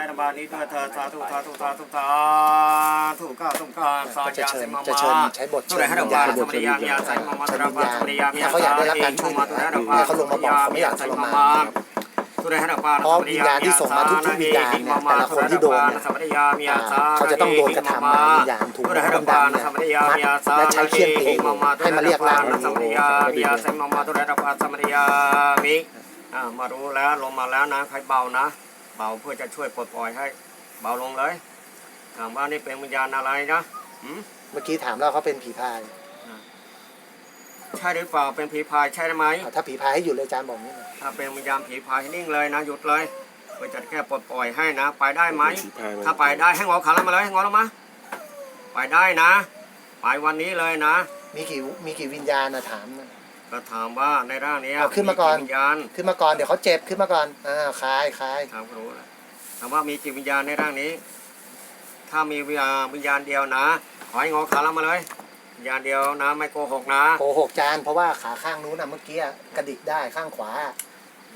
ได้ระบานี้ด้วยเธอสาธุสาธุสาธุสาธุก้าตุก้าสาก็จะยาเชิสิญมาจะมาเชิญใช้บทเชิเรญหะวิระญบาญาลณสมริยามยาสายมามาตุระบาสมริยามยาถ้าเขาอยากได้รับการช่วยเหลือตุเรหะระบาลให้เขาลงมาบอกเขาไม่อยากทรมานเรหะระบาเพราะวิญญาณที่ส่งมาทุกๆวิญญาณเนี่ยแต่ละคนที่โดนเนี่ยเขาจะต้องโดนกระทำมาวิญญาณถูกตุเรหะระบาลสมริยมยาสาและใช้เขี้ยนตีให้มาเรียกร่างสมริยาเรหะระบาลสมามิอ่ามารู้แล้วลงมาแล้วนะใครเบานะ เบาเพื่อจะช่วยปลดปล่อยให้เบาลงเลย ถามว่านี่เป็นวิญญาณอะไรนะหืมเมื่อกี้ถามแล้วเขาเป็นผีพาย ใช่หรือเปล่าเป็นผีพายใช่ไหมอะถ้าผีพายให้หยุดเลยอาจารย์บอกนี่นะถ้าเป็นวิญญาณผีพายให้นิ่งเลยนะหยุดเลยเพื่อจะแค่ปลดปล่อยให้นะ ไปได้ไหมผีพายมันถ้าไปได้ให้งอขาลงมาเลยให้งอลงมา ไปได้นะ ไปวันนี้เลยนะ มีกี่มีกี่วิญญาณนะถามนะ ก็ถามว่าในร่างเนี้ยเอาขึ้นมาก่อนวิญญาณขึ้นมาก่อนเดี๋ยวเขาเจ็บขึ้นมาก่อนอ่าคลายคลายถามก็รู้แล้วถามว่ามีจิตวิญญาณในร่างนี้ ถ้ามีวิญญาณวิญญาณเดียวนะขอให้งอขาลงมาเลยวิญญาณเดียวนะไม่โกหกนะโกหกจานเพราะว่าขาข้างนู้นน่ะเมื่อกี้อะกระดิกได้ข้างขวา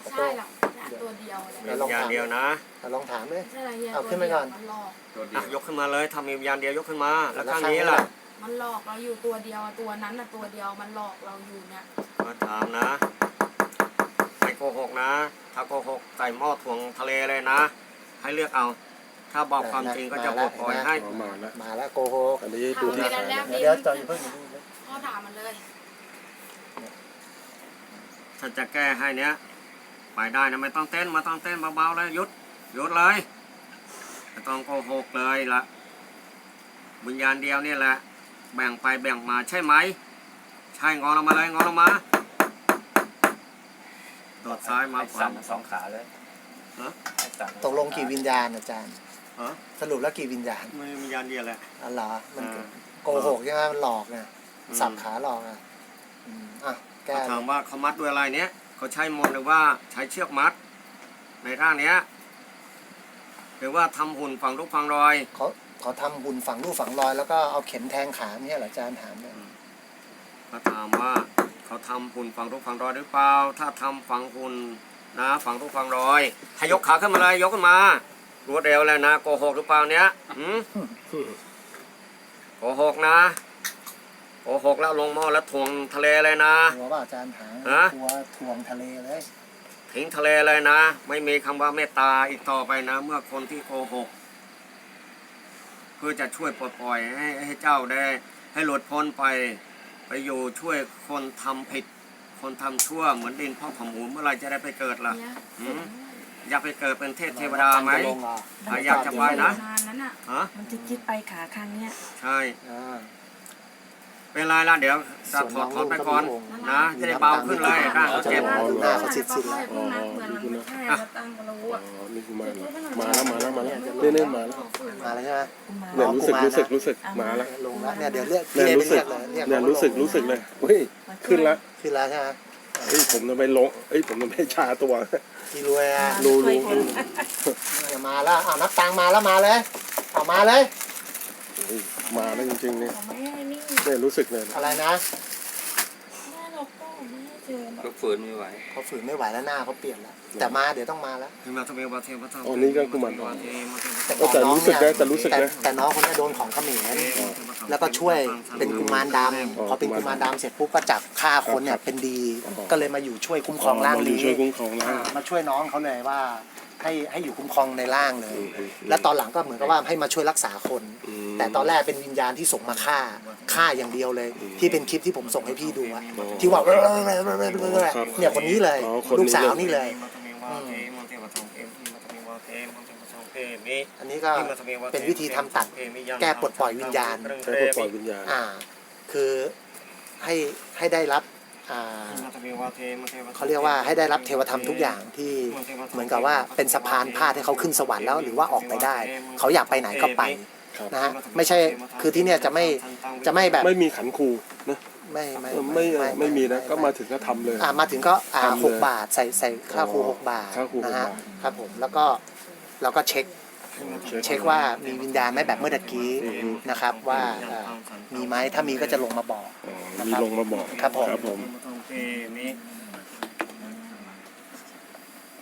ไม่ใช่หรอกนะตัวเดียวแหละมีวิญญาณเดียวนะอะลองถามเลยไม่ใช่อะไรเฮียเอาตัวขึ้นไปเดีก่ยอวน มันหลอกอะยกขึ้นมาเลยถ้ามีวิญญาณเดียวยกขึ้นมา แล้วแล้วข้างข้างนี้นี้ล่ะล่ะมันหลอกเราอยู่ตัวเดียวอะตัวนั้นน่ะตัวเดียวมันหลอกเราอยู่เนี่ย มาถามนะ ไม่โกหกนะ ถ้าโกหกใส่หม้อถ่วงทะเลเลยนะ ให้เลือกเอา ถ้าบอกความจริงก็จะปลดปล่อยให้อ๋อมาแล้วมาแล้วโกหกอันนี้ดูที่ทำไปขาแล้วนะแล้วเดี๋ยวตอนอย่าเพิ่งอย่าเพิ่งพ่อถามมันเลยถ้าจะแก้ให้เนี้ยไปได้นะไม่ต้องเต้นไมาต้องเต้นเบาๆเลยหยุดหยุดเลยไม่ต้องโกหกเลยละวิญญาณเดียวเนี่ยแหละ แบ่งไปแบ่งมาใช่ไหม ใช่งอลงมาเลยงอลงมาโดด ซ้ายมาขวา สั่นทั้งสองขาเลยฮะ ให้สั่นตกลงกี่วิญญาณอาจารย์ ฮะสรุปแล้วกี่วิญญาณไม่มีวิญญาณเดียวแหละ อ๋อเหรอมันอ่า โกหกใช่ไหมมันหลอกไงอืมสับขาหลอกอะอืมอะแก้เขาถามว่าเขามัดด้วยอะไรเนี้ยเขาใช้มนต์หรือว่าใช้เชือกมัด ในร่างเนี้ยหรือว่าทำหุ่นฝังลูกฝังรอย เขาเขาทำหุ่นฝังรูปฝังรอยแล้วก็เอาเข็มแทงขาเนี่ยเหรออาจารย์ถามเนี่ยเขาถามว่า เขาทำหุ่นฝังลูกฝังรอยหรือเปล่า ถ้าทำฝังหุ่นนะฝังลูกฝังรอยให้ยกขาขึ้นมาเลยยกขึ้นมารวดเร็วเลยนะโกหกหรือเปล่าเนี้ยหืมโกหกนะโกหกแล้วลงหม้อแล้วถ่วงทะเลเลยนะกลัวว่าอาจารย์ถามฮะกลัวถ่วงทะเลเลยทิ้งทะเลเลยนะ ไม่มีคำว่าเมตตาอีกต่อไปนะ เมื่อคนที่โกหกเพื่อจะช่วยปลดปล่อยให้ให้เจ้าได้ให้หลุดพ้นไป ไปอยู่ช่วยคนทำผิด คนทำชั่วเหมือนดินพ่อขมูลเมื่อไหรจะได้ไปเกิดล่ะเนี่ยอืมอยากไปเกิดเป็นเทพเทวดาไหมจะลงเหรออะอยากจะไปนะนานนั้นอะฮะมันจะคิดไปขาข้างเนี้ยใช่ อ่า เป็นไรล่ะเดี๋ยวจะถอดถอนไปก่อนนะจะได้เบาขึ้นเลยร่างเขาเจ็บอ๋อดูหน้าเขาซิดๆแล้วพวกนั้นเหมือนมันไม่ใช่แล้วตั้งก็รู้อ๋ออะนี่คือมาแล้วมาแล้วมาแล้วมาแล้วเรื่อยๆมาแล้วมาแล้วใช่ไหมเนี่ยรู้สึกรู้สึกรู้สึกมาแล้วลงแล้วเนี่ยเดี๋ยวเรียกเนี่ยพี่รู้สึกไปเรียกเลยเรียกเนี่ยขารู้สึกลงรู้สึกเลยเฮ้ยขึ้นแล้วขึ้นแล้วใช่ไหมเฮ้ยผมจะไปลงเอ้ยผมจะไปชาตัวพี่รวยอะรู้รู้อย่ามาแล้วอ้าวนับตังค์มาแล้วมาเลยเอามาเลยเฮ้ย มาแล้วจริงๆเนี่ย ไม่ให้นิ่งเนี่ยรู้สึกเลยอะไรนะแม่เราก็ไม่ให้เจอหรอกลูกฝืนไม่ไหวเขาฝืนไม่ไหวแล้วหน้าเขาเปลี่ยนแล้ว แต่มาเดี๋ยวต้องมาแล้วเทวะทเมวะเทวะทอ๋อนี่ก็คือมันเทวะเทวะเทวะแต่โอ้แต่รู้สึกนะ แต่รู้สึกนะแต่น้องคนนี้โดนของเขมรแล้วก็ช่วยเป็นกุมารดำพอเป็นกุมารดำเสร็จปุ๊บก็จับฆ่าคนเนี่ยเป็นดี ก็เลยมาอยู่ช่วยคุ้มครองร่างมาอยู่นี้ช่วยคุ้มครองร่างอ่ามาช่วยน้องเขาเลยว่า ให้ให้อยู่คุ้มครองในร่างเลยอืมอืมแล้วตอนหลังก็เหมือนกับว่าให้มาช่วยรักษาคนอืมแต่ตอนแรกเป็นวิญญาณที่ส่งมาฆ่าฆ่าอย่างเดียวเลยอืมที่เป็นคลิปที่ผมส่งให้พี่ดูอะอ๋อที่ว่าครับเนี่ยคนนี้เลยอ๋อคนนี้ลูกสาวนี่เลยอันนี้ก็เป็นวิธีทำตัดแก้ปลดปล่อยวิญญาณใช้ปลดปล่อยวิญญาณอ่า คือให้ให้ได้รับ อ่าเขาเรียกว่าให้ได้รับเทวธรรมทุกอย่างที่เหมือนกับว่าเป็นสะพานพาดให้เขาขึ้นสวรรค์แล้วหรือว่าออกไปได้ เขาอยากไปไหนก็ไปครับ นะฮะไม่ใช่คือที่เนี่ยจะไม่จะไม่แบบไม่มีขันครูนะไม่ไม่เออไม่ไม่มีนะ ก็มาถึงก็ทำเลย อ่ามาถึงก็อ่าทำเลยหกบาทใส่ใส่ค่าครูหกบาทค่าครูนะฮะหกบาท ครับผมแล้วก็เราก็เช็ค เช็คว่ามีวิญญาณไหมแบบเมื่อตะกี้อืมนะครับว่าอ่ามีไหมถ้ามีก็จะลงมาบอก อ๋อมีลงมาบอกครับผม ครับผม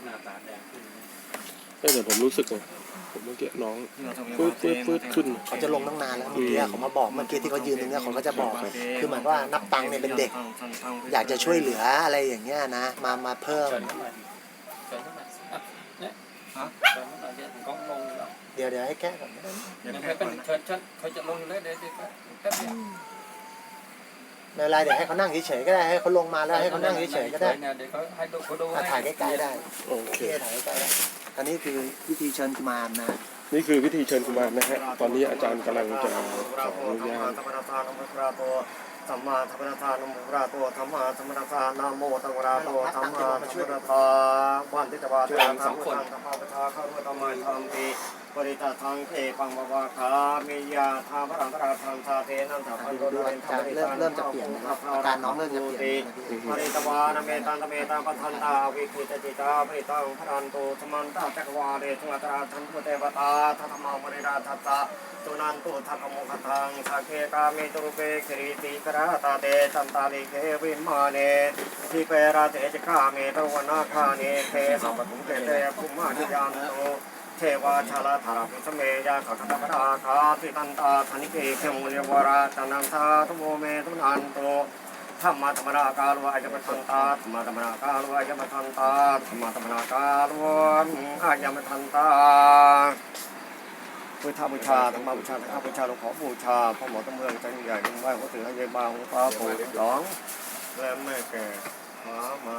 หน้าตาแดงขึ้นเอ้ยแต่ผมรู้สึกเลยผมเมื่อกี้น้อง ฟืดฟืดฟืดขึ้น เขาจะลงตั้งนานแล้วเมื่อกี้เขามาบอกเมื่อกี้ที่เขายืนตรงเนี้ยเขาก็จะบอก คือหมายว่านับตังค์เนี่ยเป็นเด็ก อยากจะช่วยเหลืออะไรอย่างเงี้ยนะ มามาเพิ่ม เดี๋ยวเดี๋ยวให้แก้ก่อนเขาจะลงอยู่แล้วเดี๋ยวแป๊บเดียวไม่เป็นไรเดี๋ยวให้เขานั่งเฉยๆก็ได้ให้เขาลงมาแล้วให้เขานั่งเฉยๆก็ได้เดี๋ยวเขาให้ดูเขาดูอะถ่ายใกล้ๆได้โอเคโอเคถ่ายใกล้ๆได้อันนี้คือวิธีเชิญกุมารนะนี่คือวิธีเชิญกุมารนะฮะตอนนี้อาจารย์กำลังจะขออนุญาต สัมมาสัมพุทานะโมราโตสัมมาสัมพุทานะโมตังราโตสัมมาสัมพุทธาวันทิตวาตาสองคนสัมมาปทาเข้าด้วยธรรมธรรมปีปริตาทังเทปังววาคามิยาธาพระอันตราทังสาเทนันทพันโดูอารย์เริ่มเริ่มจะเปลี่ยนแล้วอาการน้องเริ่มจะเปลี่ยนปริตวานเมตันเมตังปทันตาวิคิตจิตาปริตังพรันโตสมันตาจักวาเรทุอัตราทันตุเทวตาทัตมังมริราทัตตะตุนันตุทักโมคทังสักเคกาเมตุเปคริติกราตาเตจันตาลิเควิมาเนทิเปราเตจกาเมตวนาคาเนเคสัพพุเตเตภุมานิยานโตเทวาชาลาธาราภิสเมยาขคตปราคาติตันตาธนิเกเขมุเยวราตนังทาตุโมเมตุนันโตธรรมะธรรมนากาลวายมทันตาธรรมะธรรมนากาลวายมทันตาธรรมะธรรมนากาลวายมทันตา พุทธบูชาธรรมบูชาธรรมบูชาหลวงขอบูชาพ่อหมอตำเมืองจันใหญ่ลุงไหว้หัวถือให้ยายบางหัวฟ้าปู่หลองและแม่แก่ฟ้ามา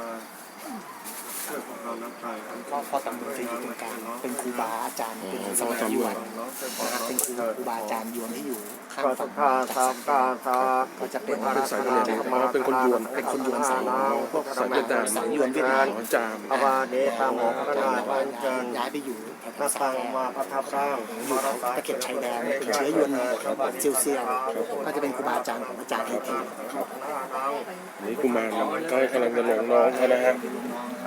ช่วยพวกเราน้ำใจกันพ่อพ่อตำรวจจะอยู่ตรงกลางเป็นครูบาอาจารย์เป็นสมัยยวนน้องเป็นนะครับเป็นครูครูบาอาจารย์ยวนที่อยู่ข้างก็สัฝั่กงคาสามกาสาก็จะเป็นเป็นสายเวียดนามอ๋อเป็นคนยวนเป็นคนยวนสายพวกสายเวียดนามสายยวนเวียดนามอ๋อจามอาวาเดตามหอพระนาบันเจิน ย้ายไปอยู่หน้าตังมาประทับร่างอยู่ตะเข็บชายแดนเป็นเชื้อยวนเซียวเซียวก็จะเป็นครูบาอาจารย์ของอาจารย์ไททีนนี้กุมารก็กำลังจะลงน้องเขานะฮะ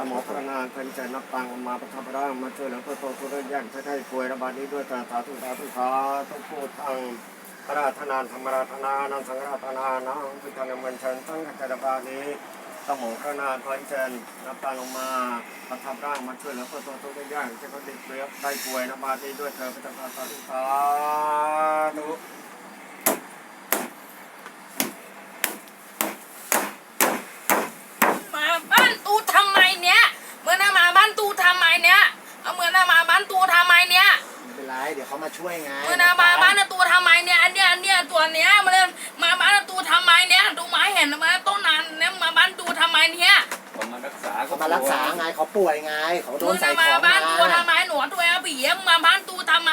หมอพระนางเป็นใจนับตังมาประทับร่างมาช่วยเหลือเพื่อโตทุเรศยันให้ป่วยระบาดนี้ด้วยตาสาธุสาธุสาธุพูดทางพระราธนานธรรมราธนานังสังราธนานังพุทธนามันเชิญตั้งกัจจระบาดนี้ ต้องหมอพระนางคอยเชิญนับตังลงมาประทับร่างมาช่วยเหลือเพื่อโตทุเรศยันให้เขาติดเชื้อได้ป่วยระบาดนี้ด้วยเธอพระเจ้าสาธุสาธุมาบ้านตูทำไมเนี้ยเมื่อน่ามาบ้านตูทำไมเนี้ยเอาเมื่อน่ามาบ้านตูทำไมเนี้ยไม่เป็นไรเดี๋ยวเขามาช่วยไงเมื่อนามาบ้านตูทำไมเนี้ยอันเนี้ยอันเนี้ยตัวเนี้ยมาเลยมาบ้านตูทำไมเนี้ยดูไม้เห็นมต้นานเนี่ยมาบ้านตูทำไมเนี้ยผมมารักษาเขามารักษาไงเขาป่วยไงเขาโดเมื่นอใส่น่าขมาองบ้านตูมาทำไมหนูตัวเอาผีมาบ้านตูทำไม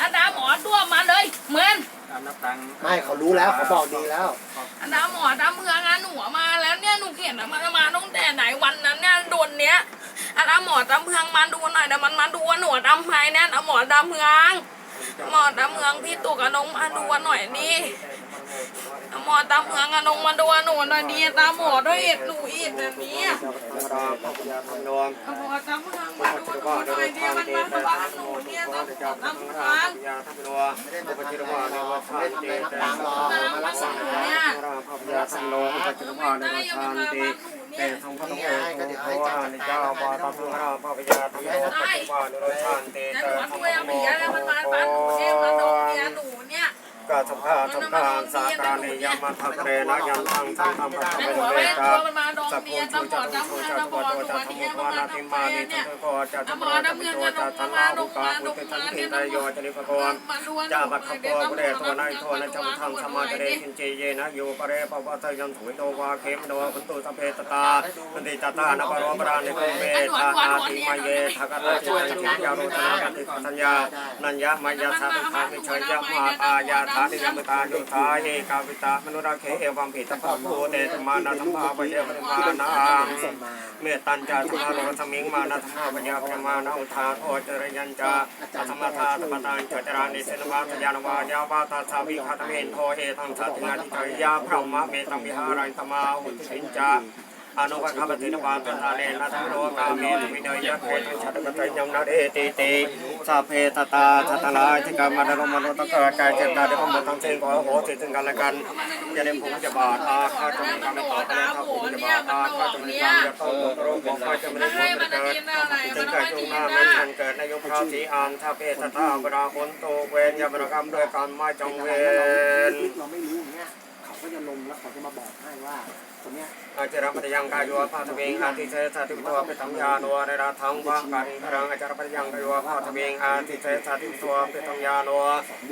อันดาหมอตัวมาเลยเหมือนนับตังไม่เขารู้แล้วเขาบอกดีแล้วอันดาหมอตามเมืองอะหนูมาแล้วเนี่ยหนูเขียนมามาตั้งแต่ไหนวันนั้นเนี่ยโดนเนี้ยอันดาหมอตามเมืองมาดูหน่อยแต่มันมาดูว่าหนูตามไม้เนี่ยหมอตามเมือง หมอตามเมืองพี่ตุกอนงมาดูหน่อยนี่ หมอตามเมืองอนงมาดูหนูหน่อยดีตามหมอด้วยเอ็ดหนูอีกแบบนี้ธรรมราพระพุทธธรรมนวมหมอตามเมืองมาดูหน่อยดีมันมาบ้านหนูเนี่ยตามหมอตามเมืองยาทัพรัวอุปจิรวาในวัฏานติแต่ตามมารักษาเนี่ยราพระพุทธธรรมนวมอุปจิรวาในวัฏานติแต่ทรงพระโอษฐ์พระวานิเจ้าวาตาสุราพระพยาธรรมนวมอุปจิรวาในวัฏานติแต่หแต่นูทรงช่วยเอาผีอะไรมันมาบ้านหนูเนี่ยมาดมเมียหนูเนี่ย กาสภาสภาสาการนิยามทัพเรนะยัมทังสังธรรมพระเวหนูเวไม่กาตัวมันมาดมสัพเมีพุยชูตำรจัวจตุตำชูรวจจัตำรวจตัวตุโกจัตุเนี่ยมุมันขวามานาทำติไมานิเนี่ทัยนโกจัตุโกจัตันลาหุกาอุติทันติตโยจนิปกมมาดูจาบัคโตปุเรโทนายโทนะจัมทังสมาจเรคินเจเยนะโยปะเรปวัตยันถุยโตวาเขมโนคุนตุสเพตตาปฏิตตานปโรปรานิโกเมทานาติมาเยทักตะจิตังยารุตนาปฏิสัญญานัญญามายาสาธุทามิชยมาตายาธานิยมตาโยธาเยกาวิตามนุราเคเอวัมปิตปะโพเตตมานาธรรมาปเยปริมานาเมตตัญจาธรรมโลสมิงมานาธรรมปัญญาพรมานาอุทาโทจรยัญจาธรรมทาธรรมตังจจรานิเสนวาทยานวายาวาตาสาวิคาตเมนโทเอทังสัตยาธิจยาพระมะเมตังวิหารัยตมาหุติสินจา อนุวัคคปตินวาตันทาเลนะธรรมโลกาเมตุวินยยะโคตัญชัตกตัญญังนาเรติติสัพเพตตาทัตลายที่กามารมโนตตะกายเจ็บตาได้ก็หมดทั้งเส้นขอโหสิถึงกันและกันอย่าได้ผมจะบาดอาฆาจะมีการมต่อไปแล้วครับผมจะบาดอาฆาจะมีการจะต้องโรคของข้าจะไม่ได้ผลเกิดจึงเกิดจงหน้านั้นมันเกิดในยุคพระศรีอานทัพเพตตาบราคนโตเวนยามรกรรมด้วยการไม่จงเวนเราไม่รู้อย่างเงี้ยเขาก็จะลงแล้วเขาจะมาบอกให้ว่า อาจารย์ปฏิยังกายโยภาทเวงอาทิเสสติตัวปิตัมยาโนในราทังวะการิงครังอาจารย์ปฏิยังกายโยภาทเวงอาทิเสสติตัวปิตัมยาโน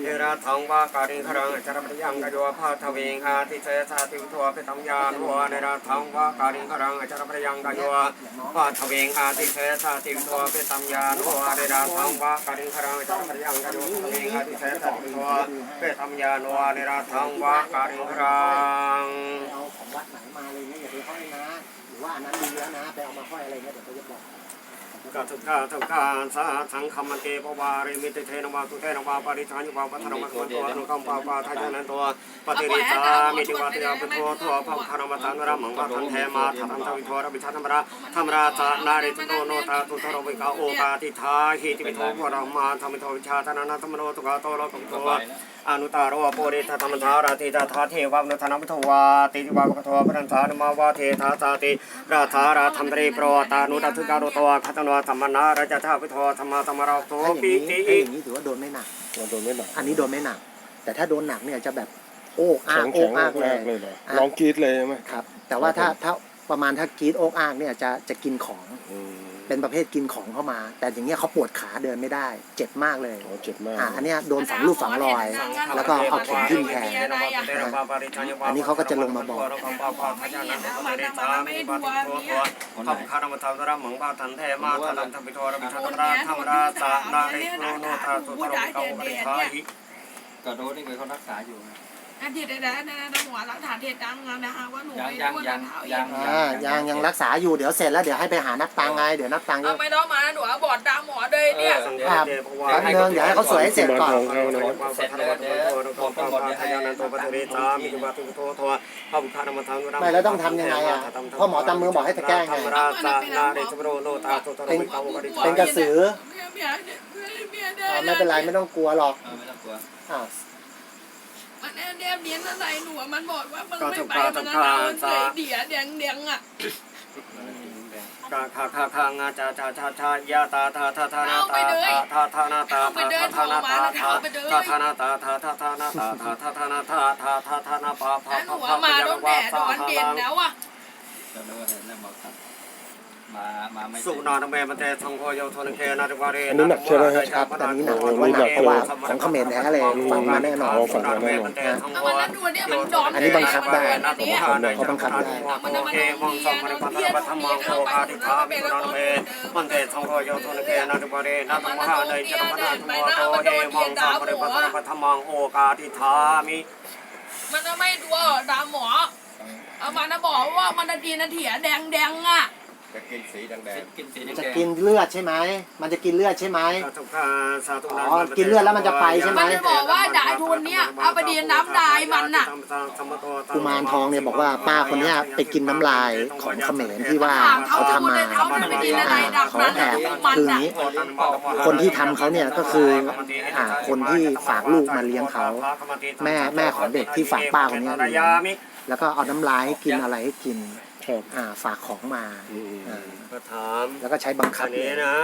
ในราทังวะการิงครังอาจารย์ปฏิยังกายโยภาทเวงอาทิเสสติตัวปิตัมยาโนในราทังวะการิงครังอาจารย์ปฏิยังกายโยภาทเวงอาทิเสสติตัวปิตัมยาโนในราทังวะการิงครังอาจารย์ปฏิยังกายโยภาทเวงอาทิเสสติตัวปิตัมยาโนในราทังวะการิงครังไปเอาของ วัดไหนมาอะไรเงี้ยอย่าไปห้อยนะ หรือว่าอันนั้นดีแล้วนะไปเอามาห้อยอะไรเงี้ยเดี๋ยวเขาจะบอกกัตุกาตุกาสาสังคมเกปวาริมิตเทนวาตุเทนวาปริชานุวาปัทรมัตตัวนุกัมปาปาทายานันตัวปฏิริตามิติวาติยาปุโททัวพระธรรมตันรมังวาทันเทมาทันทวิทวรบิชาธรรมราธรรมราชานาริตุโนโนตาตุทรวิกาโอกาติทาหิติวิโทวรมาธรรมิโทวิชาธนานาธรรมโนตุกาโตโลกุโต อนุตารวปุริธรรมธาราติตาทาเทวามนุธนมิทวาติติวากทวพระนันทานมาวาเทธาสาติราธาราธรรมตรีโปรตานุตัทุการโตคัตโนธรรมนาราชาวิทวธรรมธรรมราโตถ้าอย่างปินี้ติถ้าอย่างนี้ถือว่าโดนไม่หนักเราโดนไม่หนัก อันนี้โดนไม่หนัก แต่ถ้าโดนหนักเนี่ยจะแบบโอ้อาแข็กงโอ้แข็งอากเลแรยกเลยเหรออะร้องกรีดเลยใช่ไหมครับ แต่ว่าถ้าถ้าประมาณถ้ากรีดโอ้อากเนี่ยจะจะกินของอืม เป็นประเภทกินของเข้ามา แต่อย่างเงี้ยเขาปวดขาเดินไม่ได้ เจ็บมากเลยโอ้เจ็บมาก อ่าอันเนี้ยโดนฝังลูกฝังรอย แล้วก็เอาเข็มทิ่มแทงอันนี้เขาก็จะลงมาบอกขับคารมธรรมรมังบาทันเทมาทันทปิโทรมิชาตราธรรมราสานาริโนโนตาสุตรมิกาอุปริทาหิก็โดนนี่เคยเขารักษาอยู่ไง อันที่ได้ได้ได้ได้หัวหลักฐานเด็ดดังนะคะว่าหนูยังไม่ยังรู้ว่ายังเท้ายัยังงอ่ายังยังรักษาอยู่เดี๋ยวเสร็จแล้วเดี๋ยวให้ไปหานักตังไงเดี๋ยวนักตังเอาไม่ต้องมาหนูบอดตาหมอเลยเนี่ยครับแป๊บนึงเดี๋ยวให้เขาสวยให้เสร็จก่อนกุมารทองเขานะครับเสร็จแล้วเดี๋ยวตัวปปทายานันโตปฏิริตามิจุบาตุโตทัวพระบุคคลธรรมธรรมไม่แล้วต้องทำยังไงอะพ่อหมอตามมือบอกให้ตะแกรงไงธรรมราสานาริสมโรโนตาสุตรมิกาอุปริทาเป็นกระสือเมียเมียเมียอ่าไม่เป็นไรไม่ต้องกลัวหรอกเออไม่ต้องกลัวอ่า มันแอบเดียบเดียนอะไรหนูมันบอกว่ามันไม่ไปมันเอาเสียเดียแดงแดงอะคาคาคาคางาจาจาชาชายาตาทาทาทานาตาทาทานาตาทาทานาตาทาทาทานาตาทาทาทานาตาทาทาทานาตาทาทาทานาปาพาแล้วหพานูพามาพโดยานแดวาดสาโดนหาเย็นลังแล้วอะก็รู้ว่าเห็นแล้วบอกครับ มามาไม่สุนาเมมันเตสังโฆโยทนเคนาติวารีครับแต่อันนี้หนักว่าหนักเพราะว่าของเขมรแท้เลยฟังมาแน่นอนสุนาเมมันเตสังเอาโฆมันนั่นดูเนี่ยมันดอนอันนี้บังคับได้อันนี้เขาบังคับได้โอเคมองสมริปัตตปัตมังโคอาติธามิสุนาเมมันเตสังโฆโยทนเคนาติวารีนาตมหาเนยจตมนาตุโมโตเอมองสมริปัตตปัตมังโอกาติธามิมันจะไม่ดูตามหมอเอามันจะบอกว่ามันจะกินนาเถียแดงแดงอะ จะกินสีแดงๆกินสีแดงจะกินเลือดใช่ไหม มันจะกินเลือดใช่ไหมอ๋อกินเลือดแล้วมันจะไปใช่ไหมมันจะบอกว่าด่ายทุนเนี่ยเอาไปดีน้ำดายมันน่ะ กุมารทองเนี่ยบอกว่าป้าคนเนี้ยไปกินน้ำลายของเขมรที่ว่าเขาทำมา เขาทำไปกินอะไรดักเขานั้นแอน่ะบคืออย่างนี้ คนที่ทำเขาเนี่ยก็คืออ่าคนที่ฝากลูกมาเลี้ยงเขาแม่แม่ของเด็กที่ฝากป้าคนเนี้ยเลี้ยงแล้วก็เอาน้ำลายให้กินอะไรให้กิน ครับอ่าฝากของมาอืม อ่าก็ถามแล้วก็ใช้บังคัอับนเลนี้ยนะ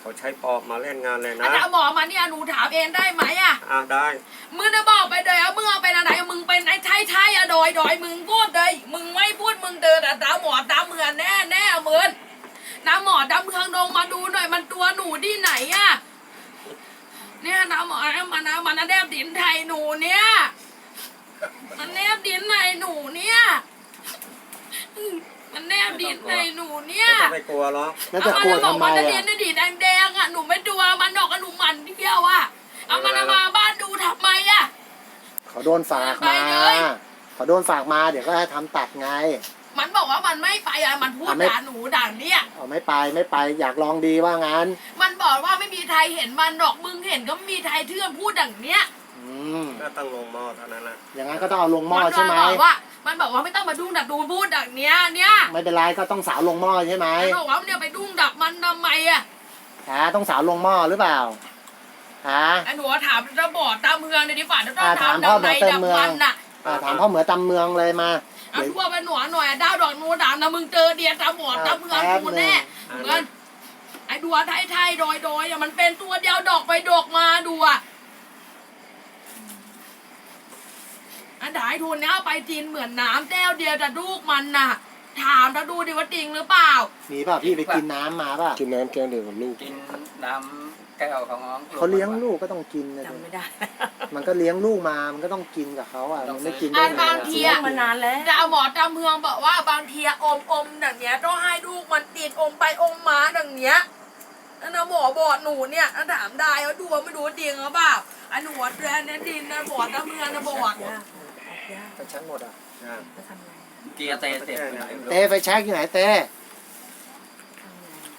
เขาใช้ปอบมาเล่นงานเลยอานะจารย์หมอมาเนี่ยหนูถามเองได้ไหมอะอะได้มึงจะบอกไปเลยเอามึงเอาเป็นอะไรมึงเป็นไอ้ไทยไทยอะดอยดอยมึงพูดเลยมึงไม่พูดมึงเดินแต่ตาหมอตาเมือนแน่แน่เหมือนน้าหมอดำเมืองลงมาดูหน่อยมันตัวหนูที่ไหนอะเนี่ยน้าหมอมันนะมันนะแนบดินไทยหนูเนี่ย มันแนบดินไทยหนูเนี่ย มันแนบดินไทยหนูเนี่ยจะไม่กลัวหรอกแล้วจะกลัวทำไมเอามันจะอะเรียนได้ดีแดงๆอะหนูไม่ตัวมันดอกกับหนูหมันเที่ยวอะเอามันเอามาบ้านดูทำไมอะ เขาโดนฝากมา ไปเลย เขาโดนฝากมาเดี๋ยวก็ให้ทำตัดไง มันบอกว่ามันไม่ไปอะมันพูดอะไม่ ด่าหนูด่าเนี่ย เอาไม่ไปไม่ไปอยากลองดีว่างั้น มันบอกว่าไม่มีไทยเห็นมันดอกมึงเห็นก็ไม่มีไทยเทื่อนพูดอย่างเนี้ยอืมก็ต้องลงหม้อเท่านั้นแหละอย่างนั้นก็ต้องเอาลงหม้อมันใช่ไหมบอกว่า มันบอกว่าไม่ต้องมาดุ้งดับดูพูดอย่างเนี้ยเนี่ยไม่เป็นไรก็ต้องสาวลงหม้อใช่ไหมมันบอกว่าเนี่ยไปดุ้งดับมันทำไมอะฮะต้องสาวลงหม้อหรือเปล่าฮะไอ้หนูถามจะบอกตามเมืองในที่ฝันจะต้องอ่าถามทำพ่อดำในบอกเต็มเมืดำองวันน่ะอ่าถามพ่อเหมือตำเมืองเลยมาเอาเดี๋ยวทั่วไปหนูหน่อยดาวดอกนูดาวนะมึงเจอเดียตาบอดตาเมืองแป๊บกูหนึ่งแน่เหมือนไอ้ดัวไทยไทยๆดอยดอยอะมันเป็นตัวเดียวดอกไปดอกมาดูอะ อันดายทุนเนี้ยเอาไปจีนเหมือนน้ำแก้วเดียวแต่ลูกมันน่ะ ถามถ้าดูดิว่าจริงหรือเปล่า มีป่ะพี่ไปกินน้ำมาป่ะกินน้ำแก้วเดียวกับลูก กินน้ำแก้วของน้องเขาเลี้ยงลูกก็ต้องกินนะจำไม่ได้ มันก็เลี้ยงลูกมา มันก็ต้องกินกับเขาอะ มันไม่กินได้อ่านไงบางอะทีอะ มานานแล้วดาวหมอตามเมืองบอกว่าบางทีอะอมอมอย่างเงี้ยต้องให้ลูกมันติดอมไปอมมาอย่างเงี้ยนั่นนะหมอบอกหนูเนี่ยถ้าถามได้ว่าดูว่าไม่รู้จริงหรือเปล่าอันหนูว่าแดนเนี่ยดินนะบอกตามเมืองนะบอก ไปชักหมดอะอ่าเกียร์เตะเตะไปไหนเต้ไฟแช็กอยู่ไหนเต้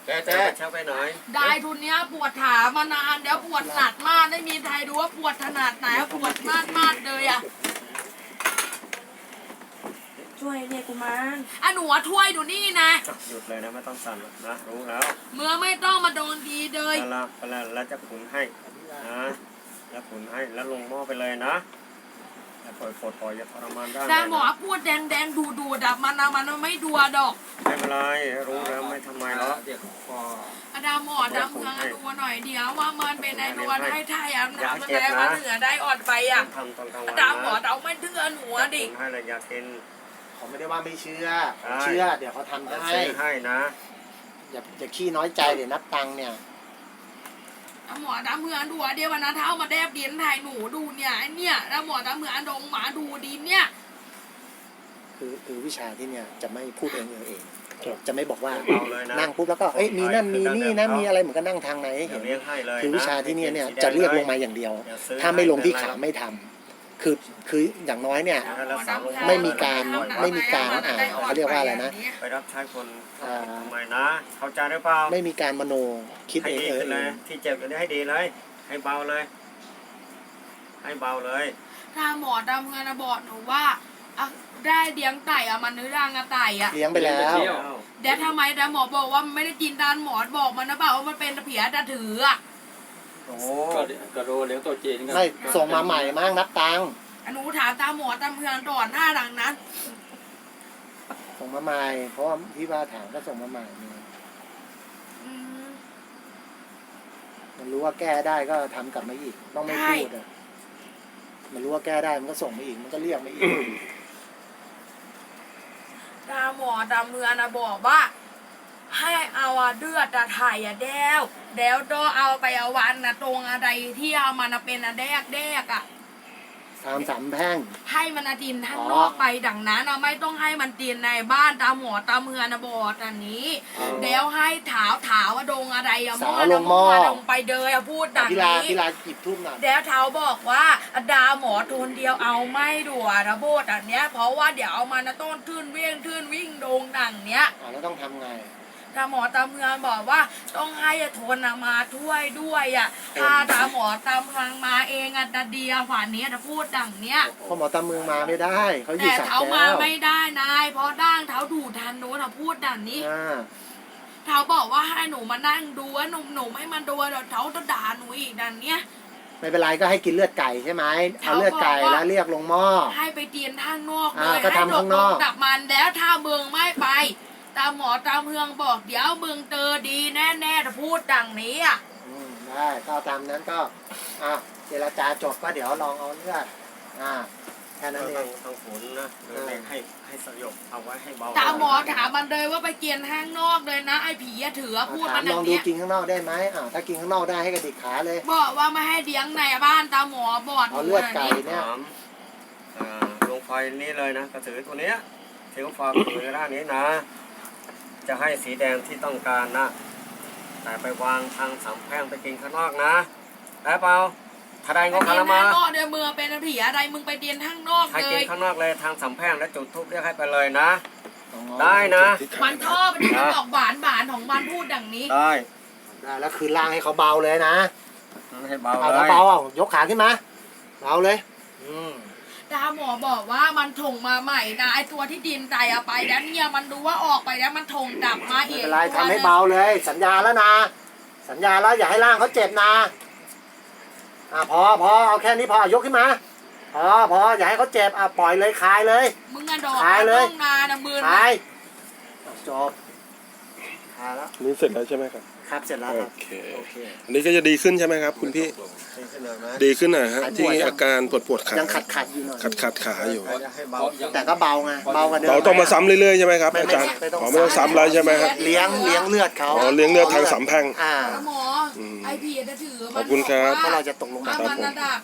เจ๊เจ๊เช่าไปหน่อยได้ทุนเนี้ยปวดขามานานเดี๋ยวปวดหนักมากไม่มีใครรู้ว่าปวดขนาดไหนปวดมากมากๆเลยอะช่วยเรียกกุมารอันหนูว่าถ้วยดูนี่นะ หยุดเลยนะไม่ต้องสั่นหรอกนะรู้แล้วเมื่อไม่ต้องมาโดนดีเลยแล้วละแล้วแล้วจะขุนให้นะแล้วขุนให้แล้วลงหม้อไปเลยนะแล้ว ปล่อยปลดปล่อยอย่าทรมานได้แต่หมอพูดแดงแดงดูดูดับมันนะมันไม่ดัวดอกไม่เป็นไรรู้แล้วไม่ทำไมหรอกเดี๋ยวพออะดามหมอดำเมืองอะดูหน่อยเดียวว่ามันเป็นไอ้ดวนให้ไทยอะถามอะไรมาเหนือได้อ่อนไปอะทำตอนกลางอะวันดามหมอนะเดาไม่เชื่อหนูอะดิขุนให้เลยอยากกินเขาไม่ได้ว่าไม่เชื่อใช่เชื่อเดี๋ยวเขาทำให้ซื้อให้นะอย่าอย่าขี้น้อยใจเดี๋ยวนับตังค์เนี่ยอะ หมอดำเมืองดูอะเดียววันนั้นเท้ามาแดบดินไทยหนูดูเนี่ยไอ้เนี่ยแล้วหมอดำเมืองดงหมาดูดินเนี่ยคือคือวิชาที่เนี่ยจะไม่พูดเองเออเอง ครับ จะไม่บอกว่าเอาเลยนะนั่งปุ๊บแล้วก็เอ้ยมีนั่นมีนี่นะมีอะไรเหมือนกันนั่งทางไหนให้เดี๋เห็ยวนเลี้ยงให้เลยคือวิชาที่เนี่ยเนี่ยสีแดจะเรียกลงมาเลอย่างเดียวอย่ซื้อถ้าไม่ลงที่ให้ขาเลยไม่ทำ คือคืออย่างน้อยเนี่ยแล้วสาวลงไม่มีการไม่มีการอ่าเขาเรียกว่าอะไรนะ ไปรับใช้คนอ่า ทำไมนะ เข้าใจหรือเปล่าไม่มีการมโนคิดให้เองดีเออขึ้นเอเลย งที่เจ็บอยู่นี่ให้ดีเลย ให้เบาเลย ให้เบาเลย ถ้าหมอดำเมืองนะบอกหนูว่าอะได้เลี้ยงไก่อะมันนึกดังอะไก่อะเลี้ยงไปแล้ว เดี๋ยวทำไมแต่หมอบอกว่ามันไม่ได้กินดานหมอบอกมันนะเปล่าว่ามันเป็นเผียจะถืออะ โอ้ก็ก็โดเลี้ยงตัวจีนกันไม่ส่งมาใหม่มั่งนับตังค์หนูถามตามหมอตามเมืองก่อนหน้าดังนั้น ส่งมาใหม่เพราะว่าพี่ว่าถามก็ส่งมาใหม่เนี่ยอืม มันรู้ว่าแก้ได้ก็ทำกลับมาอีก ต้องไม่ใช่พูดอะมันรู้ว่าแก้ได้มันก็ส่งมาอีกมันก็เรียกมาอีก ตามหมอตามเมืองนะบอกว่า ให้เอาอะเลือดอะถ่ายอะแดวแดวก็เอาไปเอาวันนะตรงอะไรที่เอามันอะเป็นอะแดกแดกอะตามสามแพร่ง ให้มันอะดินข้างอ๋อนอกไปดังนั้นอะไม่ต้องให้มันดินในบ้านตามหมอตามเมืองนะบอกอันนี้เดี๋ยวให้ถาวถาวว่าดงอะไรอะสาวอะลงหม้อ ลงไปเดยอะพูดดังพิลานี้พิลาหยิบทุ่มหน่อย เดี๋ยวเท้าบอกว่าดาหมอโทนเดียวเอาไม่ด่วนนะโบดอันเนี้ยเพราะว่าเดี๋ยวเอามานะต้นทื่นเวียงทื่นวิ่งโดงดังเนี้ย อ่าแล้วต้องทำไง ตาหมอตาเมืองบอกว่าต้องให้โทนนะมาช่วยด้วยอะถ้าตาหมอตาเมืองมาเองอะตาเดียฝ่านเนี้ยจะพูดดังเนี้ยเพราะหมอตามเมืองมาไม่ได้เขาอยู่แต่สักเท้าแก้มาวไม่ได้นายเพราะด่างเท้าดูทันโน้นอะพูดดังนี้อ่าเท้าบอกว่าให้หนูมานั่งดูว่าหนุ่มหนูให้มันดูเดี๋ยวเท้าจะด่าหนูอีกดังเนี้ยไม่เป็นไรก็ให้กินเลือดไก่ใช่ไหมเอาเลือดไก่เขาบอกว่าแล้วเรียกลงหม้อให้ไปเตียนข้างนอกเลอ่ายก็ทำข้างนอกให้หลบลดับมันแล้วถ้าเมืองไม่ไป ตามหมอตามเมืองบอก เดี๋ยวเมืองเจอดีแน่ๆจะพูดดังนี้อะอืมได้ก็เอาตามนั้นก็อ่าเจรจาจบก็เดี๋ยวลองเอาเลือดอ่าแค่นั้นเอต้องงต้องฝนนะเออให้ให้สยบเอาไว้ให้เบาตามหมอถามมันเลยว่าไปเกียนข้างนอกเลยนะ ไอ้ผีอะถือพูดถามัมนลอย่าองงดูเนี้ยกินข้างนอกได้ไหมอ่าถ้ากินข้างนอกได้ให้กระดิกขาเลย บอกว่าไม่ให้เลี้ยงในบ้านตามหมอบอดเอาเลือดไก่เนี่ย ถามอ่าลงไฟนี่เลยนะกระสือตัวเนี้ยที่เขาฝากอยู่ในร่างนี้นะ จะให้สีแดงที่ต้องการนะ แต่ไปวางทางสามแพร่งไปกินข้างนอกนะได้เปล่าถ้าได้งไปบเตีพายนละมาข้างนอกเดี๋ยวเมืองเป็นผีอะไรมึงไปเตียนข้างนอกให้เลกินยข้างนอกเลยทางสามแพร่งแล้วจุดทูบเรียกให้ไปเลยนะอ๋อได้นะมันชอบมันจะบอกบานบานของมันพูดดังนี้ได้ได้แล้วคืนล่างให้เขาเบาเลยนะให้เบาเอาเลถ้ายเบาเอายกขาขึ้นมาเบาเลย อืม ตาหมอบอกว่ามันถงมาใหม่นะไอตัวที่ดินใจอะไปแล้วเนี่ยมันดูว่าออกไปแล้วมันถงกลับมาไม่อีกเป็นไรทำให้เบาเลย สัญญาแล้วนะสสัญญาแล้วอย่าให้ร่างเขาเจ็บนะ อ่าพอพอเอาแค่นี้พอยกขึ้นมาพอพออย่าให้เขาเจ็บอะปล่อยเลยคลายเลย มึงอะดอกขายเลย ต้องนานะมือคลายอะจบคลายแล้วอันนี้เสร็จแล้วใช่ไหมครับ ครับเสร็จแล้วโอครับเค โอเคอันนี้ก็จะดีขึ้นใช่ไหมครับ คุณพี่ดีขึ้นแล้วนะดีขึ้นหน่อยฮะหายปที่วดยังอาการปวดปวดขายังขัดขัดๆอยู่หน่อยขัดขัดขาอยู่ให้เบาแต่ก็เบาไงเบากว่าเดิม เราต้องมาซ้ำเรื่อยๆใช่ไหมครับไม่อาไม่จารย์ไม่ต้อง อ๋อไม่ต้องซ้ำแล้วใช่ไหมครับเลี้ยงเลี้ยงเลือดเขาอ๋อเลี้ยงเลือดทางสามแพร่ง อ่าหมออมไอพีจะถือขอบคุณครับ เพราะเราจะตกลงถ้ามา มันระดับ